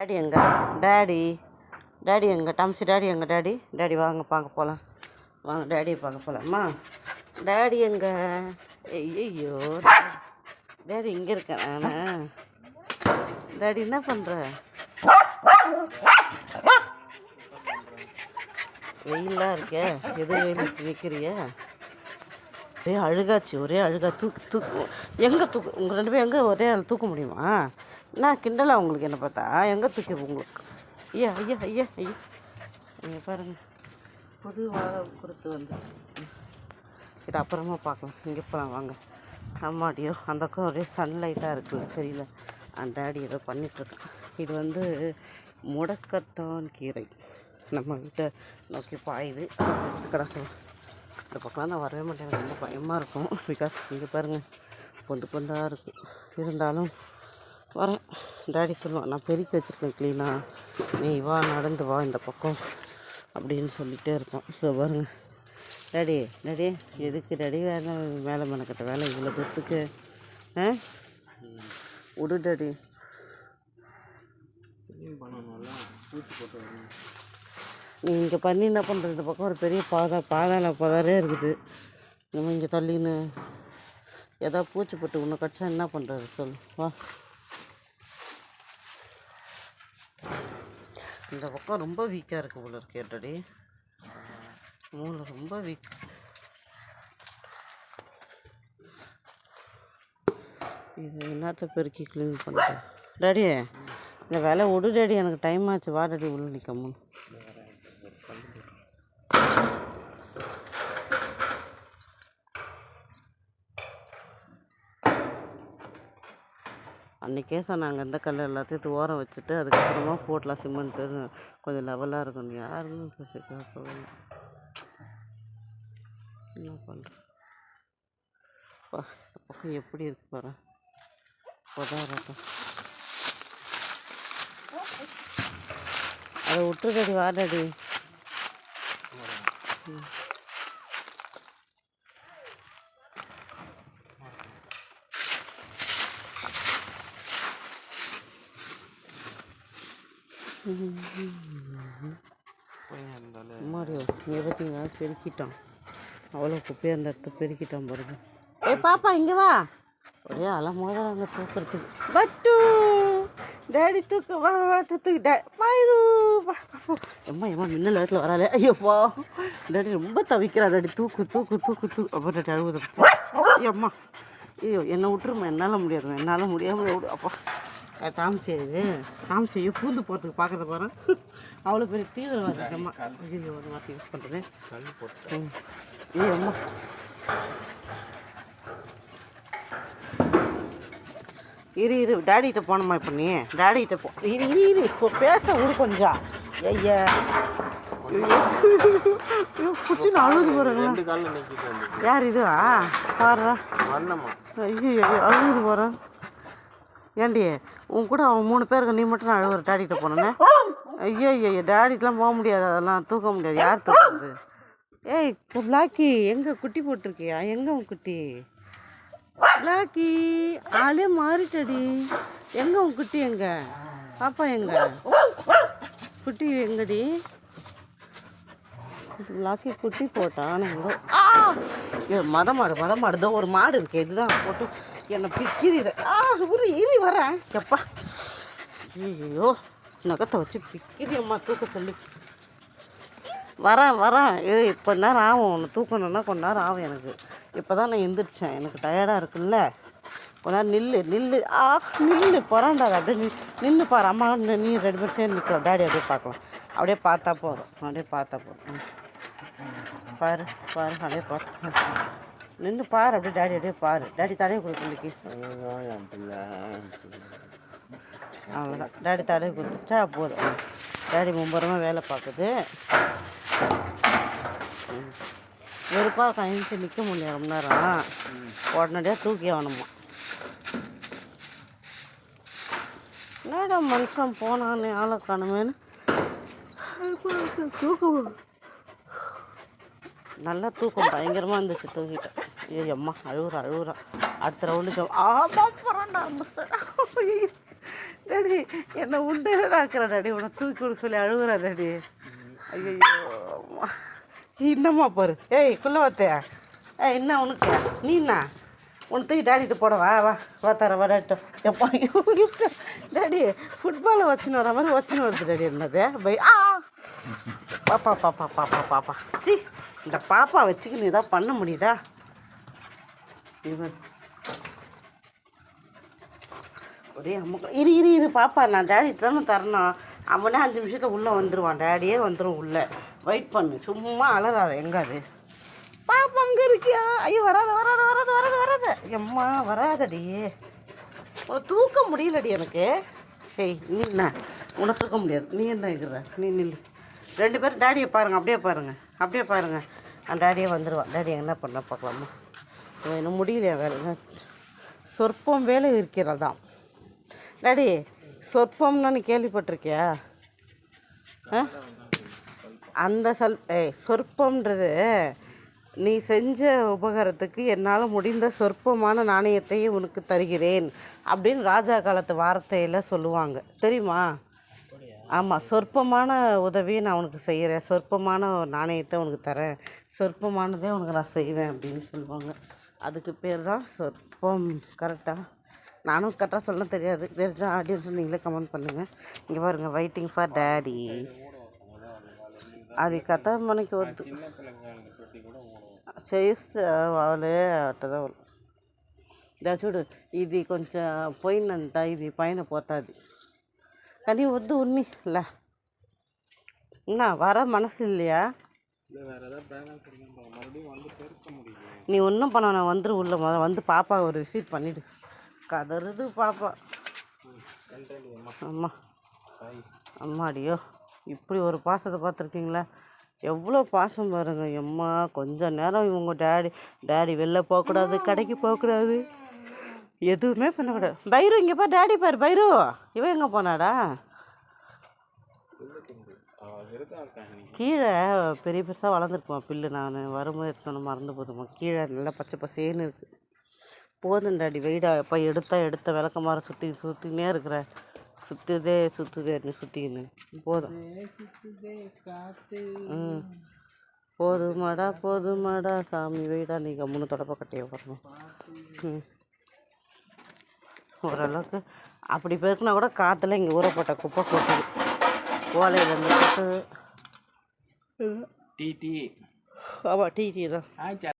Daddy எங்க? Daddy daddy எங்க? டம்சி டேடி எங்க டேடி டேடி வாங்க பார்க்க போகலாம் வாங்க டேடியை பார்க்க போகலாம்மா டேடி எங்க? ஐயோ டேடி இங்கே இருக்கேன் நான். டேடி என்ன பண்ணுற வெயிலாக இருக்கே? எது வெயில் நிற்கிறிய ஒரே அழுகாச்சு ஒரே அழுகா. தூக்கு தூக்கு. எங்கே தூக்கு? உங்கள் ரெண்டு பேரும் எங்கே? ஒரே ஆள் தூக்க முடியுமா? நான் கிண்டலாக உங்களுக்கு என்ன பார்த்தா? எங்கே தூக்கி உங்களுக்கு? ஐயா ஐயா ஐயா ஐயா. நீங்கள் பாருங்கள் புது வாழை கொடுத்து வந்து. இது அப்புறமா பார்க்கலாம். இங்கே போகலாம் வாங்க. அம்மாடியோ அந்த பக்கம் ஒரே சன்லைட்டாக இருக்குது தெரியல. அந்த டேடி ஏதோ பண்ணிகிட்ருக்கான் இது வந்து முடக்கத்தான் கீரை. நம்ம கிட்டே நோக்கி பாயுது. கிடக்கு இந்த பக்கம் நான் வரவே மாட்டேன். ரொம்ப பயமாக இருக்கும். பிகாஸ் இங்கே பாருங்கள் பொந்து பொந்தாக இருக்கும் இருந்தாலும் வரேன். டேடி சொல்லுவான் நான் பெருக்கி வச்சுருக்கேன் க்ளீனாக நீ வா நடந்து வா இந்த பக்கம் அப்படின்னு சொல்லிகிட்டே இருப்பான். ஸோ பாருங்க. டேடி டேடி எதுக்கு டேடி? வேலை மேலே மெனக்கட்ட வேலை? இவ்வளோ தூரத்துக்கு ஆ? விடு டேடி. நீ இங்கே பண்ணி என்ன பண்ணுறது இந்த பக்கம் ஒரு பெரிய பாதை பாதாள பாதாரே இருக்குது. நம்ம இங்கே தள்ளின்னு ஏதாவது பூச்சி போட்டு உன்னை கடிச்சா என்ன பண்ணுறது சொல்லு வா. இந்த பக்கம் ரொம்ப வீக்காக இருக்குது போல இருக்கு ஆல்ரெடி மூளை ரொம்ப வீக் இது என்னத்த பெருக்கி க்ளீன் பண்ணுறேன் டேடி இந்த வேலை விடு டேடி எனக்கு டைம் ஆச்சு. வா டேடி உள்ள நிற்கமுன்னு அன்றைக்கே சொன்னாங்க இந்த கல் எல்லாத்தையும் இது ஓரம் வச்சுட்டு அதுக்கப்புறமா போட்டலாம் சிமெண்ட்டு கொஞ்சம் லெவலாக இருக்கும் யாருன்னு பேசி என்ன பண்ணுறேன் பா பக்கம் எப்படி இருக்கு பாரு. உதாரணம் அதை விட்டுருக்கடி வாடடி மாரியோ இங்கே பார்த்தீங்கன்னா பெருக்கிட்டான். அவ்வளோ குப்பையாக அந்த இடத்த பெருக்கிட்டான் பாருங்க. ஏய் பாப்பா இங்கே வா. ஒரே அலமோதாங்க தூக்குறதுக்கு. பட்டு டேடி தூக்கு வா வா தூக்கு டே பாயிரு எம்மா எம்மா மின்னல் இடத்துல வராளே. ஐயோப்பா. டேடி ரொம்ப தவிக்கிறா டேடி. தூக்கு தூக்கு தூக்கு தூக்கு. அப்போ டேடி அழுகுது ஐயம்மா ஐயோ என்னை விட்டுருமா என்னால் முடியாது என்னால் முடியாமல் விடு அப்பா. டாம்சி இது ஐயோ பூந்து போகிறதுக்கு பார்க்குறத பாரு. அவ்வளோ பெரிய தீவிரவாதி அம்மா ஐயோ ஒரு வார்த்தை யூஸ் பண்ணுறது ஏய் அம்மா இரு இரு டேடிகிட்ட போனோமா இப்போ நீ? டேடிகிட்ட போ. இரு இரு இரு இப்போ பேச விடு கொஞ்சம். ஐயா. பிடிச்சி அழுது வந்து யார் இதுவா? வந்தம்மா ஐயோ அழுகுது போகிறேன் ஏண்டி உன் கூட அவன் மூணு பேருக்கு நீ மட்டும் நான் அழுகுற டேடிகிட்ட போனேன்னு ஐயோ ஐயோ டேடிக்கெலாம் போக முடியாது அதெல்லாம் தூக்க முடியாது. யார் தூக்குறது? ஏய் இப்போ பிளாக்கி எங்கே குட்டி போட்டிருக்கியா? எங்கே உன் குட்டி? பிளாக்கி ஆளே மாறிட்டடி. எங்கே உன் குட்டி எங்கே? பாப்பா எங்கே? குட்டி எங்கடி? பிளாக்கி குட்டி போட்டான். எங்க ஏ, மத மாடு மத மாடு தான் ஒரு மாடு இருக்கு. இதுதான் போட்டு என்னை பிக்கிறித? ஆ ஒரு இறி வரேன் எப்பா? ஐயோ நகத்தை வச்சு பிக்கிறியம்மா தூக்க சொல்லி. வரேன் வரேன். இது இப்போ நேரம் ஆகும். ஒன்று தூக்கணுன்னா கொஞ்ச நேரம் ஆகும் எனக்கு. இப்போ தான் நான் எந்திரிச்சேன். எனக்கு டயர்டாக இருக்குல்ல? கொஞ்ச நேரம் நில்லு நில்லு. ஆ நில்லு போகிறான்டா அப்படியே நில் நின்று பாரு. அம்மா நீ- ரெண்டு பேரும் சேர்ந்து நிற்கலாம் டேடி அப்படியே பார்க்கலாம். அப்படியே பார்த்தா போதும். அப்படியே பார்த்தா போதும். ம். பாரு பாரு. அப்படியே பார்த்து நின்று பாரு அப்படியே டேடி அப்படியே பாரு. டேடி தலையை கொடுத்துருக்கு அவ்வளோதான் டேடி தலையை கொடுத்துட்டா போதும். டேடி மும்பரமாக வேலை பார்க்குது. வெறுப்பாக கழிஞ்சு நிற்க முடியும் ரொம்ப நேரம். உடனடியாக தூக்கி ஆகணுமா என்னடா மனுஷன் போனான்னு ஆளை காணுமேன்னு. தூக்கம். நல்லா தூக்கம் பயங்கரமாக இருந்துச்சு தூக்கிட்டேன் ஏய் அம்மா அழுகுறா அழுகுறா அடுத்த ரவுண்டுக்கு ஆமாம் போகிறான்டா மிஸ்டர் டேடி என்னை உண்டையில ஆக்குற டாடி. உன்னை தூக்கி விட சொல்லி அழுகுறா டேடி. ஐயோ என்னம்மா பாரு. ஏய் குள்ள வாத்தையா ஏய் என்ன உனக்கு? நீ என்ன? தூக்கி டாடிட்டு போட வா வா. வா தர வா டாடிட்டு எப்பா டாடி ஃபுட்பாலை வச்சுன்னு வர மாதிரி வச்சுன்னு வருது டேடி என்னது? பை ஆ. பாப்பா பாப்பா பாப்பா பாப்பா சி இந்த பாப்பா வச்சுக்கு நீ தான் பண்ண முடியுதா? ஒரே அம்மா இரு இரு இரு பாப்பா நான் டேடி தானே தரணும். அவனே அஞ்சு நிமிஷத்தில் உள்ளே வந்துடுவான் டேடியே வந்துடும் உள்ளே. வெயிட் பண்ணு. சும்மா அலறாத. எங்கே அது? பாப்பா அங்கே இருக்கியா? ஐயோ வராத வராத வராத வராத வராத. எம்மா வராதடி. உனக்கு தூக்க முடியலடி எனக்கு. ஏய் நீ என்ன? உனக்கு தூக்க முடியாது. நீ என்ன இருக்கிற? நீ நில் ரெண்டு பேரும் டேடியை பாருங்கள் அப்படியே பாருங்க. அப்படியே பாருங்க. அந்த டேடியே வந்துடுவான் டேடி என்ன பண்ண பார்க்கலாமா? இன்னும் முடியலையா வேலை? சொற்பம் வேலை இருக்கிறதாம். டாடி சொற்பம்னு நீ கேள்விப்பட்டிருக்கியா? ஆ? அந்த சல் சொற்பம்ன்றது நீ செஞ்ச உபகாரத்துக்கு என்னால் முடிந்த சொற்பமான நாணயத்தை உனக்கு தருகிறேன் அப்படின்னு ராஜா காலத்து வார்த்தையில் சொல்லுவாங்க. தெரியுமா? ஆமாம் சொற்பமான உதவியை நான் உனக்கு செய்கிறேன் சொற்பமான ஒரு நாணயத்தை உனக்கு தரேன். சொற்பமானதே உனக்கு நான் செய்வேன் அப்படின்னு சொல்லுவாங்க. அதுக்கு பேர் தான் சொற்பம் கரெக்டாக நானும் கரெக்டாக சொல்ல தெரியாது தெரிஞ்சால் ஆடியன்ஸ் நீங்களே கமெண்ட் பண்ணுங்கள் இங்கே பாருங்க வெயிட்டிங் ஃபார் டேடி அது கத்த மணிக்கு వద్దు చేయిస్తే వాళ్ళే అట్టదా దా చూడు ఇది కొంచెం పోయిందంట ఇది పైన పోతుంది కానీ వద్దు ఉన్ని లా என்ன வர மனசு இல்லையா நீ ஒன்றும் பண்ண வேணாம் வந்துரு உள்ள முதல்ல வந்து பாப்பா ஒரு விசிட் பண்ணிடு. கதறுது பாப்பா. அம்மா. அம்மாடியோ இப்படி ஒரு பாசத்தை பார்த்துருக்கீங்களா? எவ்வளோ பாசம் பாருங்க எம்மா கொஞ்ச நேரம் இவங்க டேடி டேடி வெளில போகக்கூடாது கடைக்கு போகக்கூடாது. எதுவுமே பண்ணக்கூடாது பைரு இங்கே பா டேடி பாரு பைரு. இவன் எங்கே போனாடா? கீழே பெரிய பெருசாக வளர்ந்துருக்குமா பில்லு நான். வரும்போது எடுத்தோன்னு மறந்து போதுமா கீழே நல்லா பச்சை பசேன்னு இருக்குது போதும் டாடி வெயிடா. எப்போ எடுத்தா எடுத்த விளக்க மாற சுற்றி சுற்றினே இருக்கிற. சுற்றுதே சுற்றுதே சுற்றிக்கின்னு போதும். ம். போதுமாடா போதுமாடா. சாமி வெயிடா. நீ கம்முன்னு தொடப்ப கட்டைய வரணும் ம். ஓரளவுக்கு அப்படி பெருக்குனா கூட காற்றுல இங்கே ஊறப்பட்ட குப்பை கொட்டுது. ஓலையிலேருந்து கொட்டுது டீ டீ ஆமாம் டீ டீ தான் ஆ